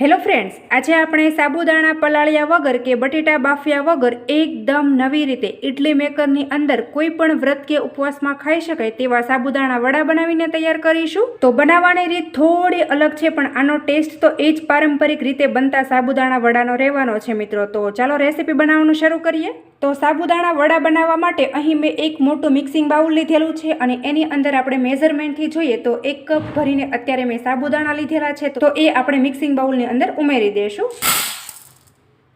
Hello friends, આજે આપણે સાબુદાણા પલાળ્યા વગર કે બટેટા બાફ્યા વગર એકદમ નવી રીતે ઇડલી મેકરની અંદર કોઈ પણ વ્રત કે ઉપવાસમાં ખાઈ શકાય તેવા સાબુદાણા વડા બનાવીને તૈયાર કરીશું. તો બનાવવાની રીત થોડી અલગ છે, પણ આનો ટેસ્ટ તો એ જ પારંપરિક રીતે બનતા સાબુદાણા વડાનો રહેવાનો છે મિત્રો. તો ચાલો રેસીપી બનાવવાનું શરૂ કરીએ. તો સાબુદાણા વડા બનાવવા માટે અહીં મેં એક મોટું મિક્સિંગ બાઉલ લીધેલું છે અને એની અંદર આપણે મેઝરમેન્ટથી જોઈએ તો એક કપ ભરીને અત્યારે મેં સાબુદાણા લીધેલા છે તો એ આપણે મિક્સિંગ બાઉલની અંદર ઉમેરી દઈશું.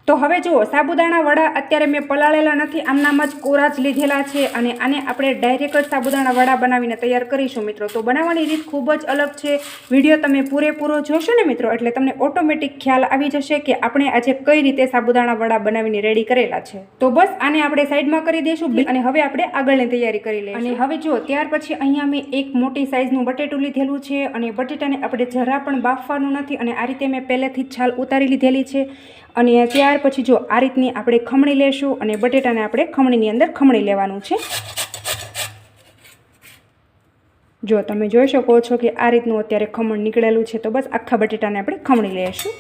તો હવે જુઓ સાબુદાણા વડા અત્યારે મેં પલાળેલા નથી આમનામ જ કોરા જ લીધેલા છે અને આને આપણે ડાયરેક્ટ જ સાબુદાણા વડા બનાવીને તૈયાર કરીશું મિત્રો. તો બનાવવાની રીત ખૂબ જ અલગ છે. વીડિયો તમે પૂરેપૂરો જોશો ને મિત્રો, એટલે તમને ઓટોમેટિક ખ્યાલ આવી જશે કે આપણે આજે કઈ રીતે સાબુદાણા વડા બનાવીને રેડી કરેલા છે. તો બસ, આને આપણે સાઈડમાં કરી દઈશું અને હવે આપણે આગળની તૈયારી કરી લઈએ અને હવે જુઓ, ત્યાર પછી અહીંયા મેં એક મોટી સાઈઝનું બટેટું લીધેલું છે અને બટેટાને આપણે જરા પણ બાફવાનું નથી અને આ રીતે મેં પહેલેથી જ છાલ ઉતારી લીધેલી છે. અને ત્યાર પછી જો આ રીતની આપણે ખમણી લેશું અને બટેટાને આપણે ખમણીની અંદર ખમણી લેવાનું છે. જો તમે જોઈ શકો છો કે આ રીતનું અત્યારે ખમણ નીકળેલું છે તો બસ આખા બટેટાને આપણે ખમણી લઈશું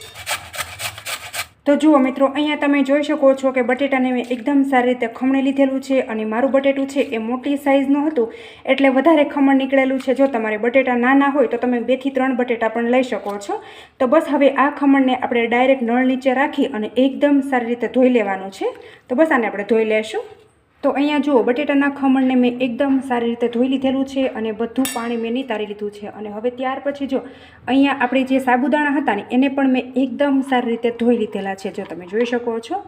તો જુઓ મિત્રો, અહીંયા તમે જોઈ શકો છો કે બટેટાને મેં એકદમ સારી રીતે ખમણી લીધેલું છે અને મારું બટેટું છે એ મોટી સાઇઝનું હતું, એટલે વધારે ખમણ નીકળેલું છે. જો તમારે બટેટા નાના હોય તો તમે બેથી ત્રણ બટેટા પણ લઈ શકો છો. તો બસ હવે આ ખમણને આપણે ડાયરેક્ટ નળ નીચે રાખી અને એકદમ સારી રીતે ધોઈ લેવાનું છે. તો બસ આને આપણે ધોઈ લેશું. તો અહીંયા જુઓ, બટેટાના ખમણને મેં એકદમ સારી રીતે ધોઈ લીધેલું છે અને બધું પાણી મેં નિતારી લીધું છે. અને હવે ત્યાર પછી જો, અહીંયા આપણે જે સાબુદાણા હતા ને, એને પણ મેં એકદમ સારી રીતે ધોઈ લીધેલા છે. જો તમે જોઈ શકો છો,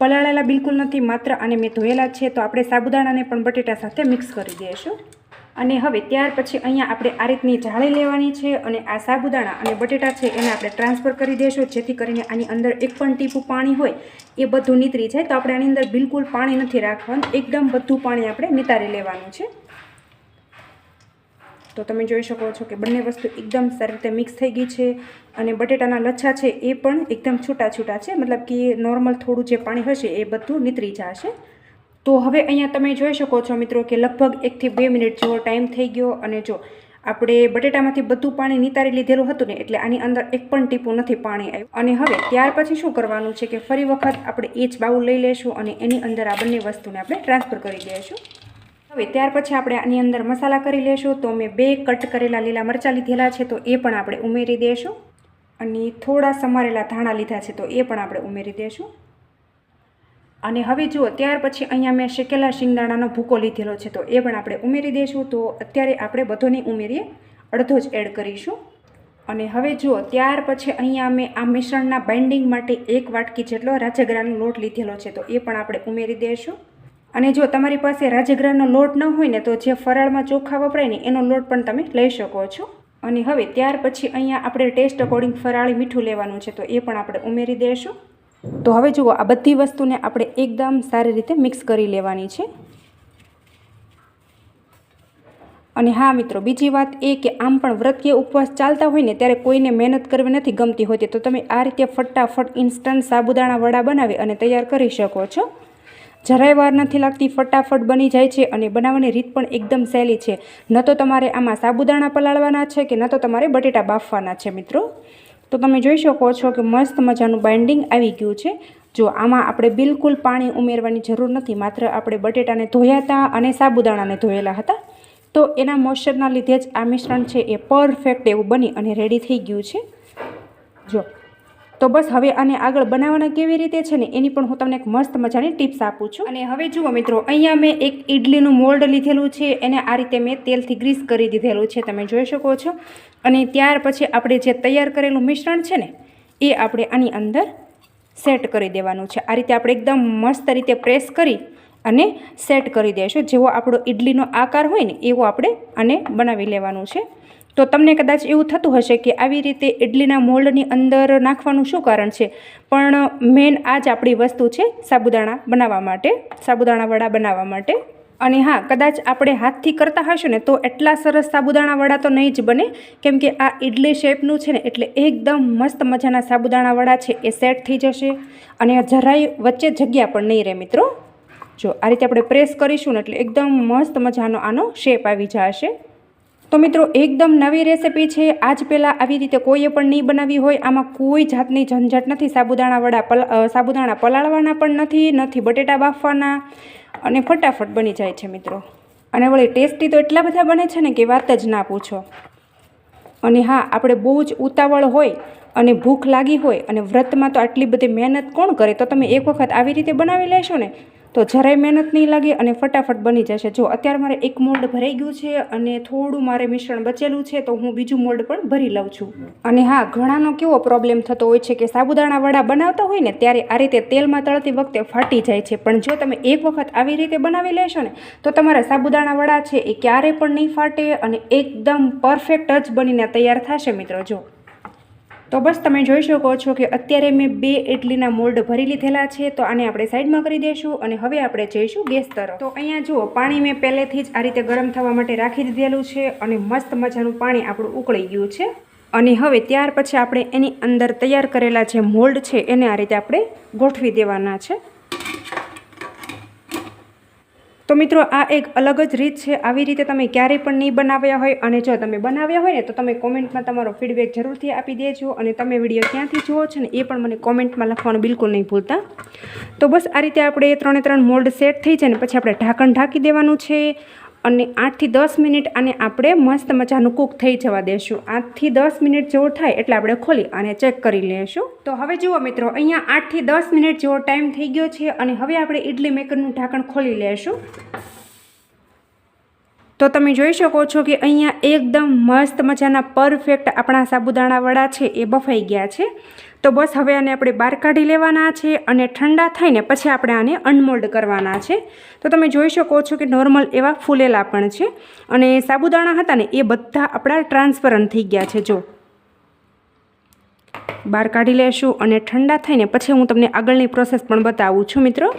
પલાળેલા બિલકુલ નથી, માત્ર આને મેં ધોયેલા છે. તો આપણે સાબુદાણાને પણ બટેટા સાથે મિક્સ કરી દઈશું. અને હવે ત્યાર પછી અહીંયા આપણે આ રીતની જાળી લેવાની છે અને આ સાબુદાણા અને બટેટા છે એને આપણે ટ્રાન્સફર કરી દેશો. જેથી કરીને આની અંદર એક પણ ટીપું પાણી હોય એ બધું નીતરી જાય. તો આપણે આની અંદર બિલકુલ પાણી નથી રાખવાનું. એકદમ બધું પાણી આપણે નિતારી લેવાનું છે. તો તમે જોઈ શકો છો કે બંને વસ્તુ એકદમ સારી રીતે મિક્સ થઈ ગઈ છે અને બટેટાના લચ્છા છે એ પણ એકદમ છૂટા છૂટા છે. મતલબ કે નોર્મલ થોડું જે પાણી હશે એ બધું નીતરી જશે. તો હવે અહીંયા તમે જોઈ શકો છો મિત્રો કે લગભગ એકથી બે મિનિટ જેવો ટાઈમ થઈ ગયો અને જો આપણે બટેટામાંથી બધું પાણી નિતારી લીધેલું હતું ને એટલે આની અંદર એક પણ ટીપું નથી પાણી આવ્યું. અને હવે ત્યાર પછી શું કરવાનું છે કે ફરી વખત આપણે એ જ બાઉલ લઈ લેશું અને એની અંદર આ બંને વસ્તુને આપણે ટ્રાન્સફર કરી દઈશું. હવે ત્યાર પછી આપણે આની અંદર મસાલા કરી લેશું. તો મેં બે કટ કરેલા લીલા મરચાં લીધેલા છે તો એ પણ આપણે ઉમેરી દઈશું અને થોડા સમારેલા ધાણા લીધા છે તો એ પણ આપણે ઉમેરી દઈશું અને હવે જુઓ, ત્યાર પછી અહીંયા મેં શેકેલા શિંગદાણાનો ભૂકો લીધેલો છે, તો એ પણ આપણે ઉમેરી દઈશું. તો અત્યારે આપણે બધોની ઉમેરીએ, અડધો જ એડ કરીશું. અને હવે જુઓ, ત્યાર પછી અહીંયા મેં આ મિશ્રણના બાઇન્ડિંગ માટે એક વાટકી જેટલો રાજગરાનો લોટ લીધેલો છે, તો એ પણ આપણે ઉમેરી દઈશું. અને જો તમારી પાસે રાજગરાનો લોટ ન હોય ને, તો જે ફરાળમાં ચોખા વપરાય ને, એનો લોટ પણ તમે લઈ શકો છો. અને હવે ત્યાર પછી અહીંયા આપણે ટેસ્ટ અકોર્ડિંગ ફરાળી મીઠું લેવાનું છે, તો એ પણ આપણે ઉમેરી દઈશું. તો હવે જુઓ, આ બધી વસ્તુને આપણે એકદમ સારી રીતે મિક્સ કરી લેવાની છે. અને હા, મિત્રો, બીજી વાત એ કે આમ પણ વ્રત કે ઉપવાસ ચાલતા હોય ને, ત્યારે કોઈને મહેનત કરવી નથી ગમતી હોતી. તો તમે આ રીતે ફટાફટ ઇન્સ્ટન્ટ સાબુદાણા વડા બનાવી અને તૈયાર કરી શકો છો. જરાય વાર નથી લાગતી, ફટાફટ બની જાય છે અને બનાવવાની રીત પણ એકદમ સહેલી છે. ન તો તમારે આમાં સાબુદાણા પલાળવાના છે કે ન તો તમારે બટેટા બાફવાના છે, મિત્રો. તો તમે જોઈ શકો છો કે મસ્ત મજાનું બાઇન્ડિંગ આવી ગયું છે. જો આમાં આપણે બિલકુલ પાણી ઉમેરવાની જરૂર નથી, માત્ર આપણે બટેટાને ધોયા હતા અને સાબુદાણાને ધોયેલા હતા. તો એના મોઇશ્ચરના લીધે જ આ મિશ્રણ છે એ પરફેક્ટ એવું બની અને રેડી થઈ ગયું છે. જો તો બસ હવે આને આગળ બનાવવાના કેવી રીતે છે ને એની પણ હું તમને એક મસ્ત મજાની ટિપ્સ આપું છું. અને હવે જુઓ મિત્રો, અહીંયા મેં એક ઇડલીનું મોલ્ડ લીધેલું છે, એને આ રીતે મેં તેલથી ગ્રીસ કરી દીધેલું છે, તમે જોઈ શકો છો. અને ત્યાર પછી આપણે જે તૈયાર કરેલું મિશ્રણ છે ને, એ આપણે આની અંદર સેટ કરી દેવાનું છે. આ રીતે આપણે એકદમ મસ્ત રીતે પ્રેસ કરી અને સેટ કરી દઈશું જેવો આપણો ઇડલીનો આકાર હોય ને, એવો આપણે આને બનાવી લેવાનું છે. તો તમને કદાચ એવું થતું હશે કે આવી રીતે ઇડલીના મોલ્ડની અંદર નાખવાનું શું કારણ છે? પણ મેન આ જ આપણી વસ્તુ છે સાબુદાણા બનાવવા માટે, સાબુદાણા વડા બનાવવા માટે. અને હા, કદાચ આપણે હાથથી કરતા હશું ને તો એટલા સરસ સાબુદાણા વડા તો નહીં જ બને. કેમ કે આ ઇડલી શેપનું છે ને એટલે એકદમ મસ્ત મજાના સાબુદાણા વડા છે એ સેટ થઈ જશે. અને જરાય વચ્ચે જગ્યા પણ નહીં રહે મિત્રો. જો આ રીતે આપણે પ્રેસ કરીશું ને એટલે એકદમ મસ્ત મજાનો આનો શેપ આવી જશે. તો મિત્રો, એકદમ નવી રેસીપી છે. આજ પહેલાં આવી રીતે કોઈએ પણ નહીં બનાવી હોય. આમાં કોઈ જાતની ઝંઝટ નથી. સાબુદાણા વડા પલ સાબુદાણા પલાળવાના પણ નથી નથી બટેટા બાફવાના અને ફટાફટ બની જાય છે મિત્રો. અને વળી ટેસ્ટી તો એટલા બધા બને છે ને કે વાત જ ના પૂછો. અને હા, આપણે બહુ જ ઉતાવળ હોય અને ભૂખ લાગી હોય અને વ્રતમાં તો આટલી બધી મહેનત કોણ કરે? તો તમે એક વખત આવી રીતે બનાવી લેશો ને તો જરાય મહેનત નહીં લાગે અને ફટાફટ બની જશે. જો અત્યારે મારે એક મોલ્ડ ભરાઈ ગયું છે અને થોડું મારે મિશ્રણ બચેલું છે, તો હું બીજું મોલ્ડ પણ ભરી લઉં છું. અને હા, ઘણાનો કેવો પ્રોબ્લેમ થતો હોય છે કે સાબુદાણા વડા બનાવતા હોય ને, ત્યારે આ રીતે તેલમાં તળતી વખતે ફાટી જાય છે. પણ જો તમે એક વખત આવી રીતે બનાવી લેશો ને, તો તમારા સાબુદાણા વડા છે એ ક્યારેય પણ નહીં ફાટે અને એકદમ પરફેક્ટ જ બનીને તૈયાર થશે મિત્રો, જો. તો બસ તમે જોઈ શકો છો કે અત્યારે મેં બે ઇડલીના મોલ્ડ ભરી લીધેલા છે, તો આને આપણે સાઈડમાં કરી દઈશું અને હવે આપણે જઈશું ગેસ તરફ. તો અહીંયા જુઓ, પાણી મેં પહેલેથી જ આ રીતે ગરમ થવા માટે રાખી દીધેલું છે અને મસ્ત મજાનું પાણી આપણું ઉકળી ગયું છે. અને હવે ત્યાર પછી આપણે એની અંદર તૈયાર કરેલા જે મોલ્ડ છે, એને આ રીતે આપણે ગોઠવી દેવાના છે. તો મિત્રો, આ એક અલગ જ રીત છે. આવી રીતે તમે ક્યારેય પણ નહીં બનાવ્યા હોય અને જો તમે બનાવ્યા હોય ને, તો તમે કોમેન્ટમાં તમારો ફીડબેક જરૂરથી આપી દેજો અને તમે વીડિયો ક્યાંથી જુઓ છો ને, એ પણ મને કોમેન્ટમાં લખવાનું બિલકુલ નહીં ભૂલતા. તો બસ આ રીતે આપણે ત્રણે ત્રણ મોલ્ડ સેટ થઈ જાય ને, પછી આપણે ઢાંકણ ઢાંકી દેવાનું છે. અને આઠથી દસ મિનિટ આને આપણે મસ્ત મજાનું કૂક થઈ જવા દેશું. આઠથી દસ મિનિટ જેવો થાય એટલે આપણે ખોલી અને ચેક કરી લઈશું તો હવે જુઓ મિત્રો, અહીંયા આઠથી દસ મિનિટ જેવો ટાઈમ થઈ ગયો છે અને હવે આપણે ઇડલી મેકરનું ઢાંકણ ખોલી લઈશું તો તમે જોઈ શકો છો કે અહીંયા એકદમ મસ્ત મજાના પરફેક્ટ આપણા સાબુદાણા વડા છે, એ બફાઈ ગયા છે. તો બસ હવે આને આપણે બહાર કાઢી લેવાના છે અને ઠંડા થઈને પછી આપણે આને અનમોલ્ડ કરવાના છે. તો તમે જોઈ શકો છો કે નોર્મલ એવા ફૂલેલા પણ છે અને સાબુદાણા હતા ને એ બધા આપણા ટ્રાન્સપરન્ટ થઈ ગયા છે. જો બહાર કાઢી લેશું અને ઠંડા થઈને પછી હું તમને આગળની પ્રોસેસ પણ બતાવું છું મિત્રો.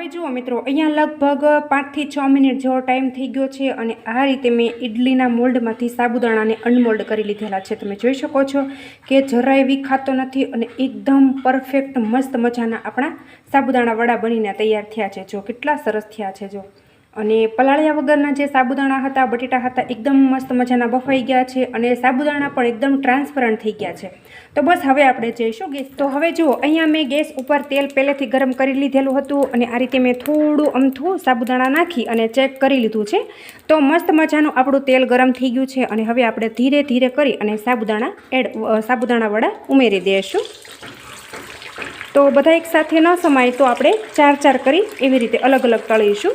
હવે જુઓ મિત્રો, અહીંયા લગભગ પાંચથી છ મિનિટ જેવો ટાઈમ થઈ ગયો છે અને આ રીતે મેં ઇડલીના મોલ્ડમાંથી સાબુદાણાને અનમોલ્ડ કરી લીધેલા છે. તમે જોઈ શકો છો કે જરાય વિખાતો નથી અને એકદમ પરફેક્ટ મસ્ત મજાના આપણા સાબુદાણા વડા બનીને તૈયાર થયા છે. જો કેટલા સરસ થયા છે, જો. અને પલાળ્યા વગરના જે સાબુદાણા હતા, બટેટા હતા, એકદમ મસ્ત મજાના બફાઈ ગયા છે અને સાબુદાણા પણ એકદમ ટ્રાન્સપરન્ટ થઈ ગયા છે. તો બસ હવે આપણે જઈશું ગેસ. તો હવે જુઓ, અહીંયા મેં ગેસ ઉપર તેલ પહેલેથી ગરમ કરી લીધેલું હતું અને આ રીતે મેં થોડું અમથું સાબુદાણા નાખી અને ચેક કરી લીધું છે. તો મસ્ત મજાનું આપણું તેલ ગરમ થઈ ગયું છે અને હવે આપણે ધીરે ધીરે કરી અને સાબુદાણા એડ સાબુદાણા વડા ઉમેરી દઈશું. તો બધા એક સાથે ન સમાય તો આપણે ચાર ચાર કરી એવી રીતે અલગ અલગ તળીશું.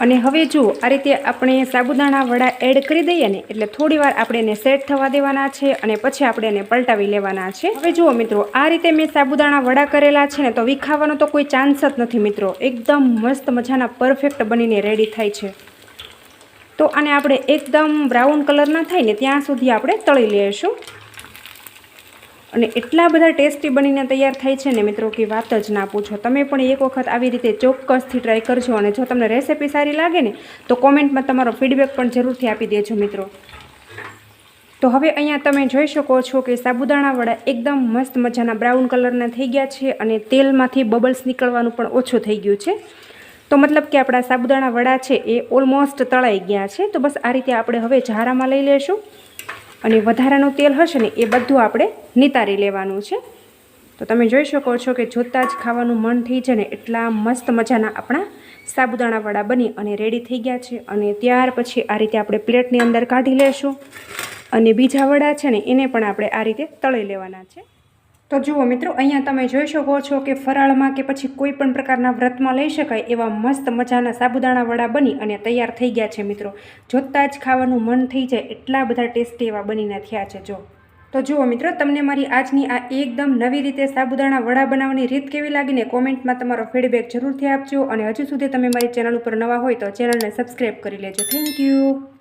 અને હવે જુઓ આ રીતે આપણે સાબુદાણા વડા એડ કરી દઈએ ને, એટલે થોડી વાર આપણે એને સેટ થવા દેવાના છે અને પછી આપણે એને પલટાવી લેવાના છે. હવે જુઓ મિત્રો, આ રીતે મેં સાબુદાણા વડા કરેલા છે ને, તો વિખાવાનો તો કોઈ ચાન્સ જ નથી મિત્રો. એકદમ મસ્ત મજાના પરફેક્ટ બનીને રેડી થાય છે. તો આને આપણે એકદમ બ્રાઉન કલરના થાય ને, ત્યાં સુધી આપણે તળી લઈશું. અને એટલા બધા ટેસ્ટી બનીને તૈયાર થાય છે ને મિત્રો કે વાત જ ના પૂછો. તમે પણ એક વખત આવી રીતે ચોક્કસથી ટ્રાય કરજો અને જો તમને રેસિપી સારી લાગે ને, તો કોમેન્ટમાં તમારો ફીડબેક પણ જરૂરથી આપી દેજો મિત્રો. તો હવે અહીંયા તમે જોઈ શકો છો કે સાબુદાણા વડા એકદમ મસ્ત મજાના બ્રાઉન કલરના થઈ ગયા છે અને તેલમાંથી બબલ્સ નીકળવાનું પણ ઓછું થઈ ગયું છે. તો મતલબ કે આપણા સાબુદાણા વડા છે એ ઓલમોસ્ટ તળાઈ ગયા છે. તો બસ આ રીતે આપણે હવે ઝારામાં લઈ લેશું. અને વધારાનું તેલ હશે ને એ બધું આપણે નિતારી લેવાનું છે. તો તમે જોઈ શકો છો કે જોતાં જ ખાવાનું મન થઈ જાય ને એટલા મસ્ત મજાના આપણા સાબુદાણા વડા બની અને રેડી થઈ ગયા છે. અને ત્યાર પછી આ રીતે આપણે પ્લેટની અંદર કાઢી લેશું. અને બીજા વડા છે ને એને પણ આપણે આ રીતે તળી લેવાના છે. તો જુઓ મિત્રો, અહીંયા તમે જોઈ શકો છો કે ફરાળમાં કે પછી કોઈ પણ પ્રકારના વ્રતમાં લઈ શકાય એવા મસ્ત મજાના સાબુદાણા વડા બની અને તૈયાર થઈ ગયા છે મિત્રો. જોતાં જ ખાવાનું મન થઈ જાય એટલા બધા ટેસ્ટી એવા બનીને થયા છે, જો. તો જુઓ મિત્રો, તમને મારી આજની આ એકદમ નવી રીતે સાબુદાણા વડા બનાવવાની રીત કેવી લાગીને કોમેન્ટમાં તમારો ફીડબેક જરૂરથી આપજો અને હજુ સુધી તમે મારી ચેનલ ઉપર નવા હોય તો ચેનલને સબસ્ક્રાઈબ કરી લેજો. Thank you.